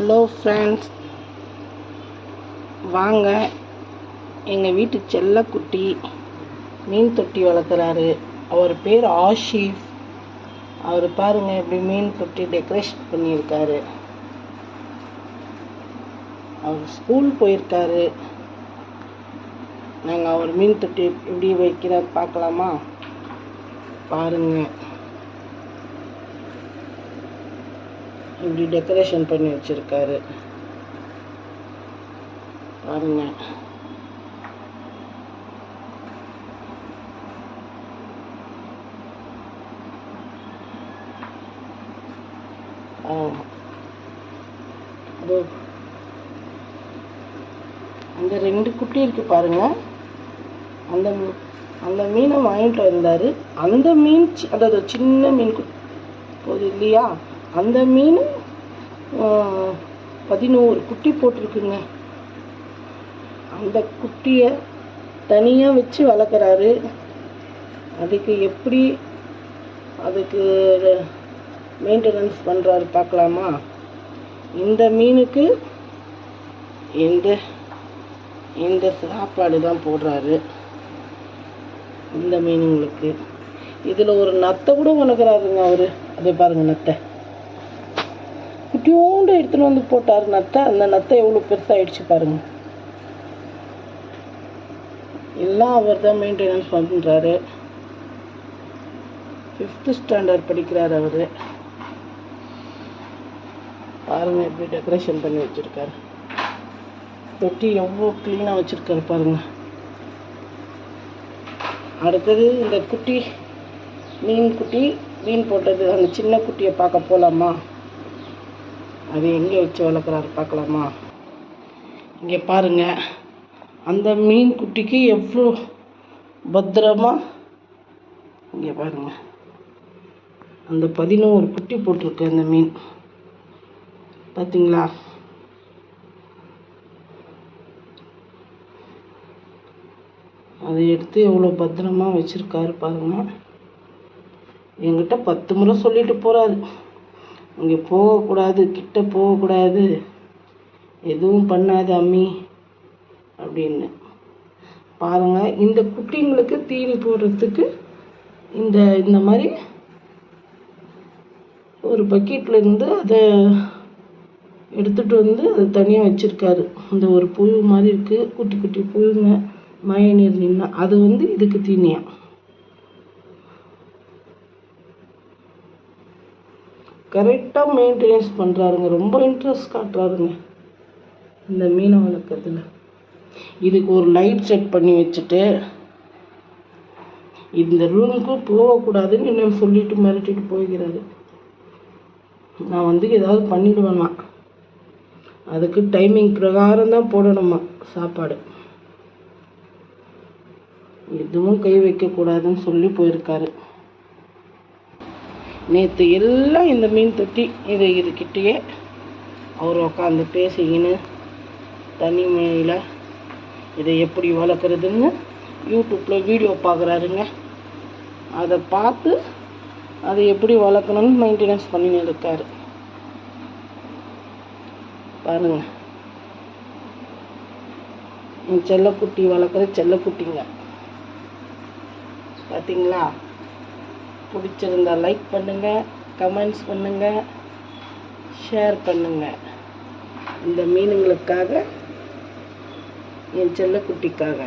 Hello friends வாங்க. எங்கள் வீட்டு செல்லக்குட்டி மீன் தொட்டி வளர்க்குறாரு அவர் பேர் ஆஷிஃப் அவர் பாருங்கள் எப்படி மீன் தொட்டி டெக்கரேஷன் பண்ணியிருக்காரு. அவர் ஸ்கூல் போயிருக்காரு. நாங்கள் அவர் மீன் தொட்டி எப்படி வைக்கிறார் பார்க்கலாமா? பாருங்கள் இப்படி டெக்கரேஷன் பண்ணி வச்சிருக்காரு. பாருங்க. ஆ. அந்த ரெண்டு குட்டி இருக்கு பாருங்க. அந்த அந்த மீனை வாங்கிட்டு வந்தாரு. அந்த மீன் சி- அதாவது சின்ன மீன் போது இல்லையா? அந்த மீன் பதினோரு குட்டி போட்டிருக்குங்க. அந்த குட்டியை தனியாக வச்சு வளர்க்குறாரு. அதுக்கு எப்படி அதுக்கு மெயின்டெனன்ஸ் பண்ணுறாரு பார்க்கலாமா? இந்த மீனுக்கு இந்த இந்த சாப்பாடு தான் போடுறாரு. இந்த மீனுங்களுக்கு. இதில் ஒரு நத்தை கூட உணக்கிறாருங்க அவர். அதை பாருங்கள் நத்தை. குட்டியோண்டு எடுத்துன்னு வந்து போட்டார் நத்தை. அந்த நத்தை எவ்வளோ பெருசாகிடுச்சு பாருங்க. எல்லாம் அவர் தான் மெயின்டெனன்ஸ் பண்ணுறாரு ஃபிஃப்த்து ஸ்டாண்டர்ட் படிக்கிறார் அவர். பாருங்க எப்படி டெக்கரேஷன் பண்ணி வச்சிருக்காரு. தொட்டி எவ்வளோ க்ளீனாக வச்சுருக்காரு பாருங்க. அடுத்தது இந்த குட்டி மீன் குட்டி மீன் போட்டது. அந்த சின்ன குட்டியை பார்க்க போகலாமா அது எங்கே வச்சு வளர்க்குறாரு பார்க்கலாமா? இங்கே பாருங்க. அந்த மீன் குட்டிக்கு எவ்வளோ பத்திரமாக இங்கே பாருங்க. அந்த பதினோரு குட்டி போட்டிருக்கு அந்த மீன். பார்த்தீங்களா? அதை எடுத்து எவ்வளோ பத்திரமா வச்சுருக்காரு பாருங்க. என்கிட்ட பத்து முறை சொல்லிட்டு போகிறாரு இங்கே போகக்கூடாது கிட்ட போகக்கூடாது. எதுவும் பண்ணாது அம்மி அப்படின்னு. பாருங்க இந்த குட்டிங்களுக்கு தீனி போடுறதுக்கு இந்த இந்த மாதிரி ஒரு பக்கெட்ல இருந்து அதை எடுத்துட்டு வந்து அதை தனியாக வச்சுருக்காரு. இந்த ஒரு புழு மாதிரி இருக்குது குட்டி குட்டி புழுங்க மழை நீர் நின்னா அது வந்து இதுக்கு தீனியாக கரெக்டாக மெயின்டெனன்ஸ் பண்ணுறாருங்க ரொம்ப இன்ட்ரெஸ்ட் காட்டுறாருங்க. இந்த மீனை வளர்க்குறதுல. இதுக்கு ஒரு லைட் செட் பண்ணி வச்சுட்டு இந்த ரூமுக்கு போகக்கூடாதுன்னு என்ன சொல்லிட்டு மிரட்டிட்டு போய்கிறாரு நான் வந்து ஏதாவது பண்ணிடுவேனா அதுக்கு டைமிங் பிரகாரம் தான் போடணுமா சாப்பாடு. எதுவும் கை வைக்கக்கூடாதுன்னு சொல்லி போயிருக்காரு. நேற்று எல்லாம் இந்த மீன் தொட்டி இது இதுக்கிட்டேயே அவர் உட்காந்து பேசிக்கின்னு தனிமையில் இதை எப்படி வளர்க்குறதுன்னு யூடியூப்பில் வீடியோ பார்க்குறாருங்க அதை பார்த்து அதை எப்படி வளர்க்கணும்னு மெயின்டெனன்ஸ் பண்ணின்னு இருக்கார். பாருங்க. செல்லக்குட்டி வளர்க்குற செல்லக்குட்டிங்க. பார்த்தீங்களா பிடிச்சிருந்தா லைக் பண்ணுங்க கமெண்ட்ஸ் பண்ணுங்க ஷேர் பண்ணுங்க. இந்த மீனுங்களுக்காக என் செல்லக்குட்டிக்காக.